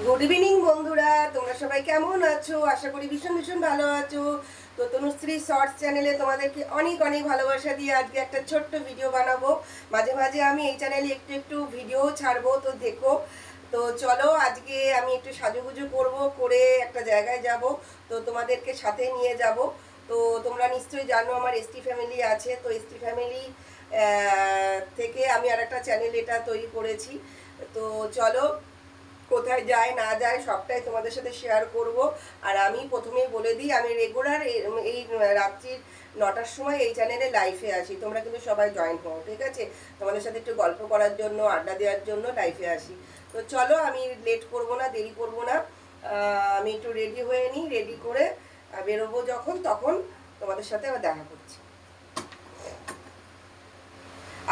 Good evening বন্ধুরা। তোমরা সবাই কেমন আছো? আশা করি ভীষণ ভীষণ ভালো আছো। তো তনুশ্রী শর্টস চ্যানেলে তোমাদেরকে অনেক অনেক ভালোবাসা দিয়ে আজকে একটা ছোট্ট ভিডিও বানাবো। মাঝে মাঝে আমি এই চ্যানেলে একটু একটু ভিডিও ছাড়বো, তো দেখো। তো চলো, আজকে আমি একটু সাজুগুজু করব, করে একটা জায়গায় যাব। তো তোমাদেরকে সাথে নিয়ে যাব। তো তোমরা নিশ্চয়ই জানো, আমার এসটি ফ্যামিলি আছে। তো এসটি ফ্যামিলি থেকে আমি আর একটা চ্যানেল এটা তৈরি করেছি। তো চলো কোথায় যায়, না যায়, সবটাই তোমাদের সাথে শেয়ার করব। আর আমি প্রথমেই বলে দিই, আমি রেগুলার এই রাত্রির নটার সময় এই চ্যানেলে লাইফে আসি তোমরা কিন্তু সবাই জয়েন হও, ঠিক আছে? তোমাদের সাথে একটু গল্প করার জন্য, আড্ডা দেওয়ার জন্য লাইফে আসি তো চলো, আমি লেট করব না, দেরি করব না। আমি একটু রেডি হয়ে নিই রেডি করে বেরোবো যখন, তখন তোমাদের সাথে আবার দেখা করছি।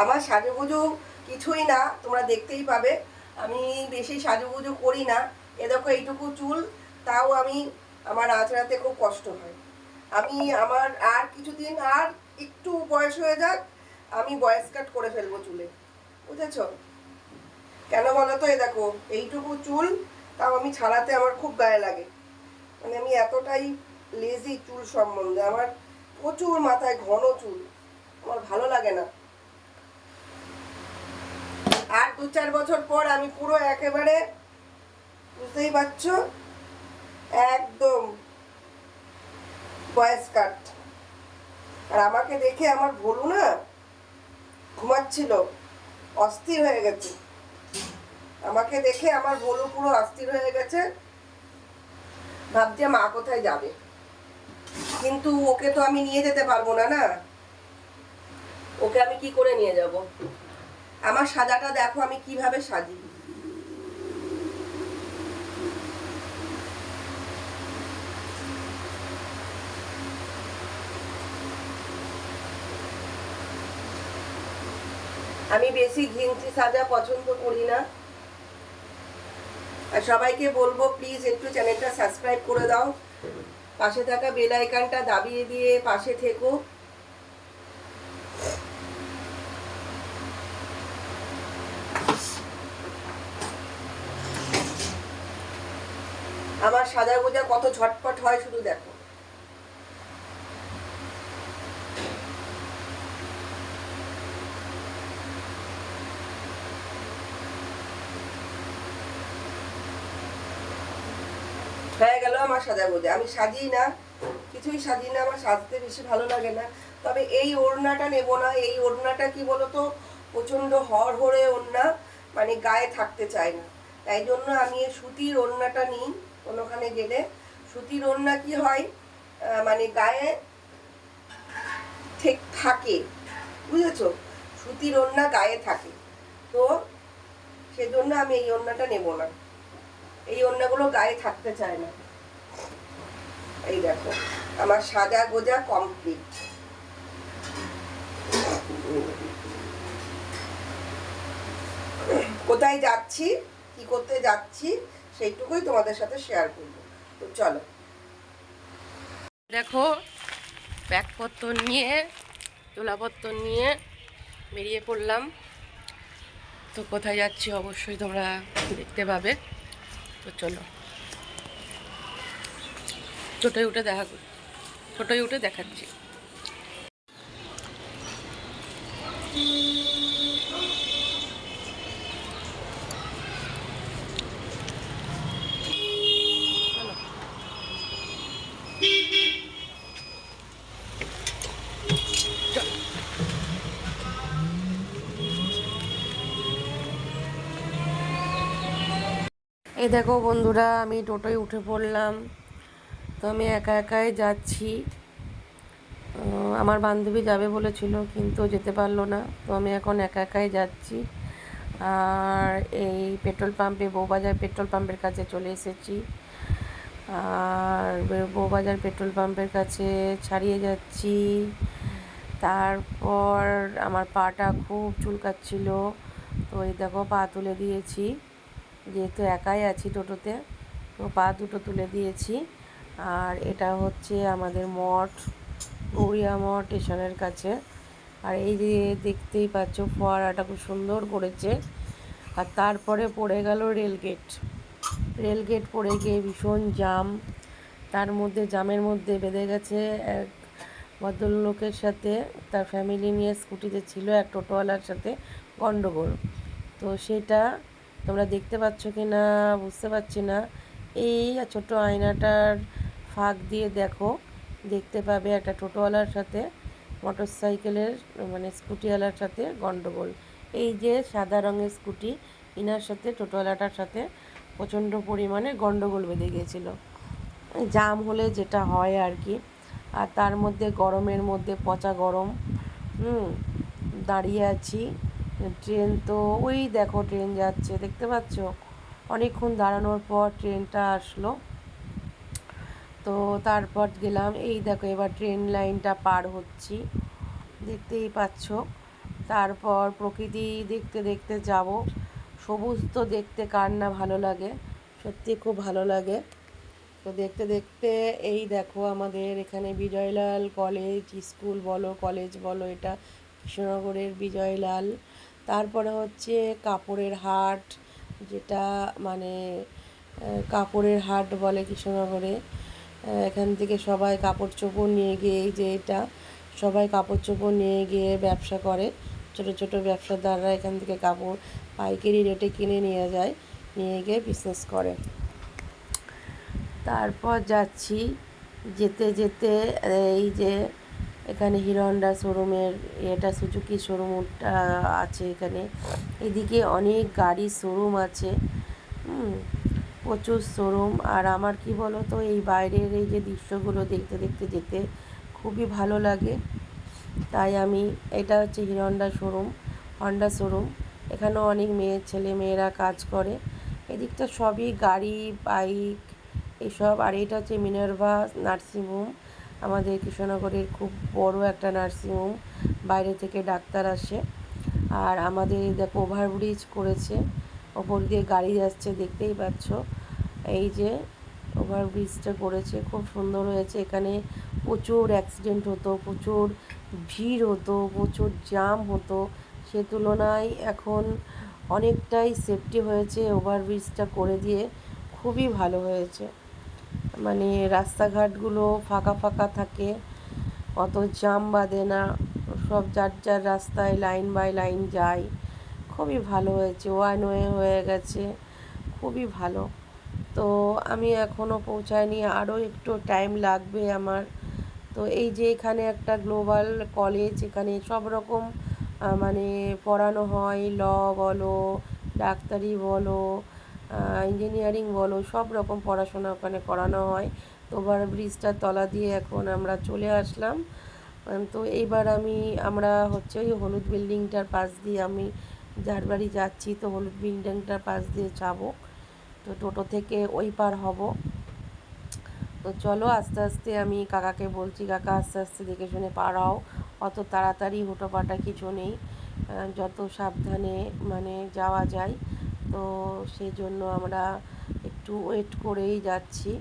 আমার সাজুগুজু কিছুই না, তোমরা দেখতেই পাবে। আমি বেশি সাজুগুজু করি না। এ দেখো, এইটুকু চুল, তাও আমি আমার আঁচড়াতে খুব কষ্ট হয়। আমি আমার আর কিছুদিন আর একটু বয়স হয়ে যাক, আমি বয়স কাট করে ফেলব চুলে। বুঝেছ? কেন বলো তো? এ দেখো, এইটুকু চুল, তাও আমি ছাড়াতে আমার খুব গায়ে লাগে। মানে আমি এতটাই লেজি চুল সম্বন্ধে। আমার প্রচুর মাথায় ঘন চুল। আমার ভালো লাগে না। আর দু চার বছর পর আমি পুরো একেবারে বুঝতেই পারছ, একদম বয়স কাট আর আমাকে দেখে আমার ভুলু না ঘুমাচ্ছিল, অস্থির হয়ে গেছে। আমাকে দেখে আমার ভুলু পুরো অস্থির হয়ে গেছে। ভাবছে মা কোথায় যাবে? কিন্তু ওকে তো আমি নিয়ে যেতে পারব না না। ওকে আমি কি করে নিয়ে যাব? আমার সাজাটা দেখো, আমি কীভাবে সাজি। আমি বেশি ঘিঞ্চি সাজা পছন্দ করি না। আর সবাইকে বলব প্লিজ একটু চ্যানেলটা সাবস্ক্রাইব করে দাও। পাশে থাকা বেল আইকনটা দাবিয়ে দিয়ে পাশে থেকো। আমার সাজা গোজা কত ঝটপট হয় শুধু দেখো। হয়ে গেল আমার সাজা গোজা। আমি সাজিই না, কিছুই সাজি না, আমার সাজতে বেশি ভালো লাগে না। তবে এই ওড়নাটা নেব না, এই ওড়নাটা কি বলতো, প্রচণ্ড হর হরে ওড়না মানে গায়ে থাকতে চায় না। তাই জন্য আমি এই সুতির ওড়নাটা নিই। কোনোখানে গেলে সুতির ওড়না কি হয়? মানে গায়ে ঠিক থাকে। বুঝেছ? সুতির ওড়না গায়ে থাকে। তো সেজন্য আমি এই ওড়নাটা নেব না। এই ওড়নাগুলো গায়ে থাকতে চায় না। এই দেখো, আমার সাজা গোজা কমপ্লিট কোথায় যাচ্ছি? কি করতে যাচ্ছি? সেইটুকুই তোমাদের সাথে শেয়ার করব। তো চলো। দেখো, ব্যাগপত্র নিয়ে, চোলাপত্র নিয়ে বেরিয়ে পড়লাম। তো কোথায় যাচ্ছি অবশ্যই তোমরা দেখতে পাবে। তো চলো। ছোটোই উঠে দেখা ছোটোয় উঠে দেখাচ্ছি। এই দেখো বন্ধুরা, আমি টোটোয় উঠে পড়লাম। তো আমি একা একাই যাচ্ছি। আমার বান্ধবী যাবে বলেছিল, কিন্তু যেতে পারল না। তো আমি এখন একা একাই যাচ্ছি। আর এই পেট্রোল পাম্পে বউবাজার পেট্রোল পাম্পের কাছে চলে এসেছি। আর বউবাজার পেট্রোল পাম্পের কাছে ছাড়িয়ে যাচ্ছি। তারপর আমার পাটা খুব চুলকাচ্ছিল। তো এই দেখো, পা তুলে দিয়েছি। যেহেতু একাই আছি টোটোতে, তো পা দুটো তুলে দিয়েছি। আর এটা হচ্ছে আমাদের মঠ গৌরিয়া মঠ স্টেশনের কাছে। আর এই যে দেখতেই পাচ্ছ, ফোয়ারাটা খুব সুন্দর করেছে। আর তারপরে পড়ে গেল রেলগেট। রেলগেট পড়ে গিয়ে ভীষণ জাম। তার মধ্যে, জামের মধ্যে বেঁধে গেছে এক ভদ্রলোকের সাথে। তার ফ্যামিলি নিয়ে স্কুটিতে ছিল এক টোটোওয়ালার সাথে গণ্ডগোল তো সেটা তোমরা দেখতে পাচ্ছ কি না বুঝতে পারছি না। এই ছোট আয়নাটার ফাঁক দিয়ে দেখো, দেখতে পাবে একটা টোটোওয়ালার সাথে মোটর সাইকেলের মানে স্কুটিওয়ালার সাথে গণ্ডগোল এই যে সাদা রঙের স্কুটি, ইনার সাথে, টোটোওয়ালাটার সাথে প্রচণ্ড পরিমাণে গণ্ডগোল বেঁধে গিয়েছিল। জাম হলে যেটা হয় আর কি। আর তার মধ্যে গরমের মধ্যে পচা গরম, হুম, দাঁড়িয়ে আছি। ট্রেন তো ওই দেখো ট্রেন যাচ্ছে, দেখতে পাচ্ছ? অনেকক্ষণ দাঁড়ানোর পর ট্রেনটা আসলো। তো তারপর গেলাম, এই দেখো এবার ট্রেন লাইনটা পার হচ্ছি, দেখতেই পাচ্ছ? তারপর প্রকৃতি দেখতে দেখতে যাব, সবুজ তো দেখতে কার না ভালো লাগে, সত্যি খুব ভালো লাগে। তো দেখতে দেখতে এই দেখো আমাদের এখানে বিজয়লাল কলেজ, স্কুল বলো, কলেজ বলো, এটা কৃষ্ণনগরের বিজয়লাল। তারপরে হচ্ছে কাপড়ের হাট, যেটা মানে কাপড়ের হাট বলে কৃষ্ণনগরে। এখান থেকে সবাই কাপড় চোপড় নিয়ে গিয়ে, এই যে এটা, সবাই কাপড় চোপড় নিয়ে গিয়ে ব্যবসা করে। ছোট ছোট ব্যবসাদাররা এখান থেকে কাপড় পাইকারি রেটে কিনে নিয়ে যায়, নিয়ে গিয়ে বিজনেস করে। তারপর যাচ্ছি, যেতে যেতে, এই যে এখানে হিরো হন্ডা শোরুমের এটা সুজুকি শোরুমটা আছে এখানে। এদিকে অনেক গাড়ি শোরুম আছে প্রচুর শোরুম। আর আমার কি বলো তো এই বাইরের এই যে দৃশ্যগুলো দেখতে দেখতে যেতে খুবই ভালো লাগে। তাই আমি, এটা হচ্ছে Hero Honda showroom Honda showroom. এখানেও অনেক মেয়ে, ছেলে মেয়েরা কাজ করে। এদিকটা সবই গাড়ি, বাইক, এসব। আর এটা হচ্ছে মিনার্ভা নার্সিংহোম। আমাদের কৃষ্ণনগরের খুব বড় একটা নার্সিংহোম বাইরে থেকে ডাক্তার আসে। আর আমাদের দেখো ওভারব্রিজ করেছে, ওপর দিয়ে গাড়ি যাচ্ছে দেখতেই পাচ্ছ। এই যে ওভারব্রিজটা করেছে, খুব সুন্দর হয়েছে। এখানে প্রচুর অ্যাক্সিডেন্ট হতো, প্রচুর ভিড় হতো, প্রচুর জাম হতো। সে তুলনায় এখন অনেকটাই সেফটি হয়েছে ওভারব্রিজটা করে দিয়ে। খুবই ভালো হয়েছে। মানে রাস্তাঘাটগুলো ফাঁকা ফাঁকা থাকে, অত জাম বাঁধে না, সব যার যার রাস্তায় লাইন বাই লাইন যায়। খুবই ভালো হয়েছে, ওয়ান ওয়ে হয়ে গেছে, খুবই ভালো। তো আমি এখনও পৌঁছাইনি আরও একটু টাইম লাগবে আমার। তো এই যে এখানে একটা গ্লোবাল কলেজ, এখানে সব রকম মানে পড়ানো হয়, ল বলো, ডাক্তারি বলো ইঞ্জিনিয়ারিং বলো, সব রকম পড়াশোনা ওখানে করানো হয়। তো ওভার ব্রিজটার তলা দিয়ে এখন আমরা চলে আসলাম। তো এইবার আমি, আমরা হচ্ছে ওই হলুদ বিল্ডিংটার পাশ দিয়ে আমি যার বাড়ি যাচ্ছি, তো হলুদ বিল্ডিংটার পাশ দিয়ে যাব। তো টোটো থেকে ওই পার হব। তো চলো আস্তে আস্তে আমি কাকাকে বলছি, কাকা, আস্তে আস্তে দেখে শুনে পার হও অত তাড়াতাড়ি হুটোপাটা কিছু নেই। যত সাবধানে মানে যাওয়া যায়। তো সেই জন্য আমরা একটু ওয়েট করেই যাচ্ছি।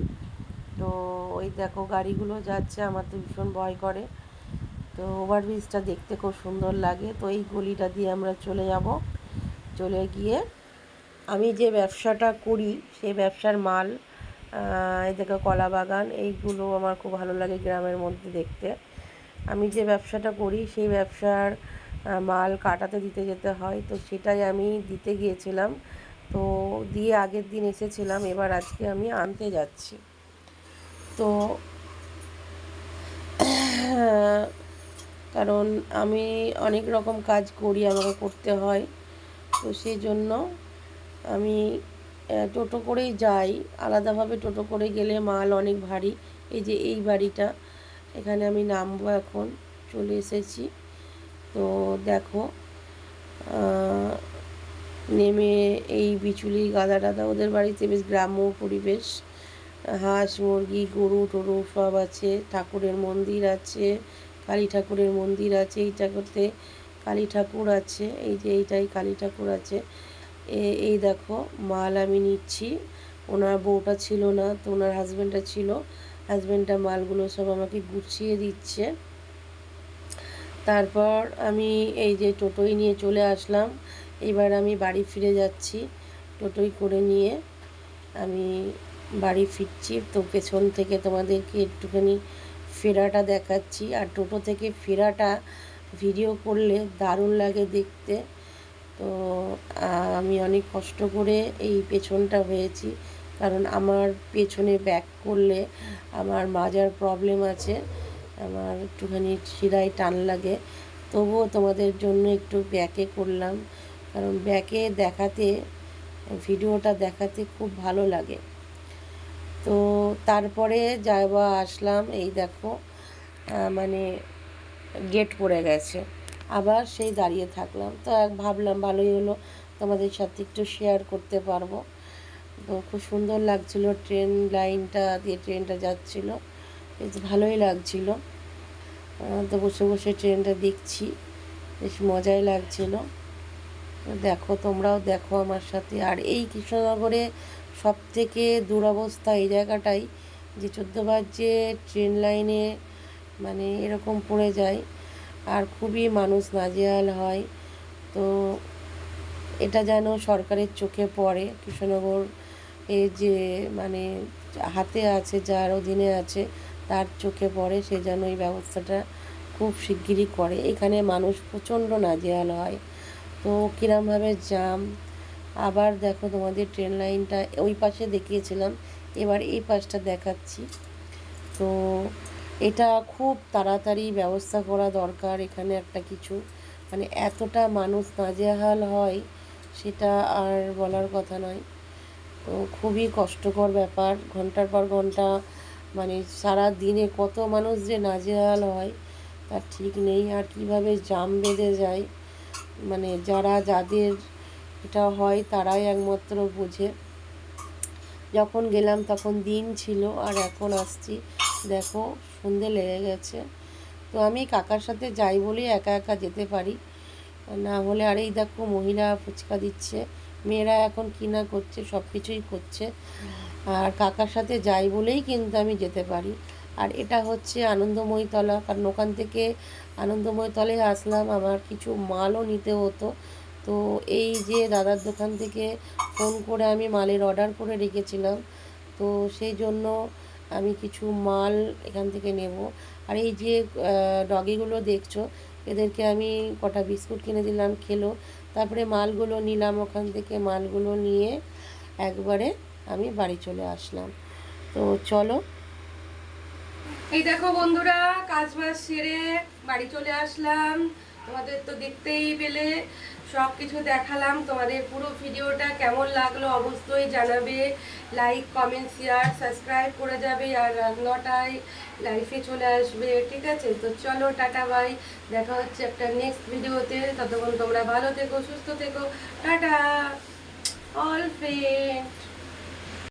তো ওই দেখো গাড়িগুলো যাচ্ছে, আমার তো ভীষণ ভয় করে। তো ওভারব্রিজটা দেখতে খুব সুন্দর লাগে। তো এই গলিটা দিয়ে আমরা চলে যাব। চলে গিয়ে আমি যে ব্যবসাটা করি, সেই ব্যবসার মাল এই দেখো কলা বাগান, এইগুলো আমার খুব ভালো লাগে গ্রামের মধ্যে দেখতে। আমি যে ব্যবসাটা করি, সেই ব্যবসার মাল কাটাতে দিতে যেতে হয়, তো সেটাই আমি দিতে গিয়েছিলাম। তো দিয়ে আগের দিন এসেছিলাম, এবার আজকে আমি আনতে যাচ্ছি। তো কারণ আমি অনেক রকম কাজ করি, আমাকে করতে হয়। তো সেই জন্য আমি টোটো করেই যাই। আলাদাভাবে টোটো করে গেলে মাল অনেক ভারী। এই যে এই বাড়িটা, এখানে আমি নামবো এখন, চলে এসেছি। তো দেখো নেমে এই বিচুলি গাদা টাদা ওদের বাড়িতে বেশ গ্রাম্য পরিবেশ। হাঁস, মুরগি, গরু, টরু, সব আছে, ঠাকুরের মন্দির আছে, কালী ঠাকুরের মন্দির আছে এইটাতে কালী ঠাকুর আছে, এই যে এইটাই কালী ঠাকুর আছে। এই দেখো, মাল আমি নিচ্ছি, ওনার বউটা ছিল না, তো ওনার হাজব্যান্ডটা ছিল হাজব্যান্ডটা মালগুলো সব আমাকে গুছিয়ে দিচ্ছে। তারপর আমি এই যে টোটোই নিয়ে চলে আসলাম। এবার আমি বাড়ি ফিরে যাচ্ছি, টোটোই করে নিয়ে আমি বাড়ি ফিরছি। তো পেছন থেকে তোমাদেরকে একটুখানি ফেরাটা দেখাচ্ছি। আর টোটো থেকে ফেরাটা ভিডিও করলে দারুণ লাগে দেখতে। তো আমি অনেক কষ্ট করে এই পেছনটা হয়েছি। কারণ আমার পেছনে ব্যাক করলে আমার মাজার প্রবলেম আছে। আমার একটুখানি শিরায় টান লাগে। তবুও তোমাদের জন্য একটু ব্যাকে করলাম। কারণ ব্যাকে দেখাতে, ভিডিওটা দেখাতে খুব ভালো লাগে। তো তারপরে যাইবা আসলাম, এই দেখো মানে গেট পড়ে গেছে। আবার সেই দাঁড়িয়ে থাকলাম। তো এক ভাবলাম ভালোই হলো, তোমাদের সাথে একটু শেয়ার করতে পারব। তো খুব সুন্দর লাগছিল ট্রেন লাইনটা দিয়ে ট্রেনটা যাচ্ছিল। বেশ ভালোই লাগছিল। তো বসে বসে ট্রেনটা দেখছি, বেশ মজাই লাগছিল। দেখো, তোমরাও দেখো আমার সাথে। আর এই কৃষ্ণনগরে সব থেকে দুরবস্থা এই জায়গাটাই যে চোদ্দোবার যে ট্রেন লাইনে মানে এরকম পড়ে যায় আর খুবই মানুষ নাজেহাল হয়। তো এটা যেন সরকারের চোখে পড়ে। কৃষ্ণনগর এ যে মানে হাতে আছে, যার অধীনে আছে তার চোখে পড়ে, সে যেন এই ব্যবস্থাটা খুব শিগগিরই করে। এখানে মানুষ প্রচণ্ড নাজেহাল হয়। তো কীরমভাবে জাম আবার দেখো তোমাদের ট্রেন লাইনটা ওই পাশে দেখিয়েছিলাম। এবার এই পাশটা দেখাচ্ছি। তো এটা খুব তাড়াতাড়ি ব্যবস্থা করা দরকার এখানে একটা কিছু। মানে এতটা মানুষ নাজেহাল হয়, সেটা আর বলার কথা নয়। তো খুবই কষ্টকর ব্যাপার। ঘণ্টার পর ঘণ্টা মানে সারা দিনে কত মানুষ যে নাজেহাল হয়, তার ঠিক নেই। আর কীভাবে জাম বেঁধে যায় মানে যারা যাদের এটা হয় তারাই একমাত্র বোঝে। যখন গেলাম তখন দিন ছিল আর এখন আসছি। দেখো, সন্ধে লেগে গেছে। তো আমি কাকার সাথে যাই বলেই একা একা যেতে পারি। না হলে আর এই দেখো মহিলা ফুচকা দিচ্ছে, মেয়েরা এখন কিনা করছে সব কিছুই করছে। আর কাকার সাথে যাই বলেই কিন্তু আমি যেতে পারি। আর এটা হচ্ছে আনন্দময়ী তলা। কারণ ওখান থেকে আনন্দময়ী তলায় আসলাম, আমার কিছু মালও নিতে হতো। তো এই যে দাদার দোকান থেকে ফোন করে আমি মালের অর্ডার করে রেখেছিলাম। তো সেই জন্য আমি কিছু মাল এখান থেকে নেব। আর এই যে ডগিগুলো দেখছ, এদেরকে আমি কটা বিস্কুট কিনে দিলাম, খেলো। তারপরে মালগুলো নিলাম ওখান থেকে। মালগুলো নিয়ে একবারে আমি বাড়ি চলে আসলাম। তো চলো। এই দেখো বন্ধুরা কাজ বাজ সেরে বাড়ি চলে আসলাম। তোমাদের তো দেখতেই পেলে সব কিছু দেখালাম। তোমাদের পুরো ভিডিওটা কেমন লাগল অবশ্যই জানাবে। লাইক কমেন্ট শেয়ার সাবস্ক্রাইব করে যাবে আর নটায় লাইফে চলে আসবে, ঠিক আছে? তো চলো, টাটা বাই দেখা হচ্ছে একটা নেক্সট ভিডিওতে। ততক্ষণ তোমরা ভালো থেকো, সুস্থ থেকো। টাটা। All friend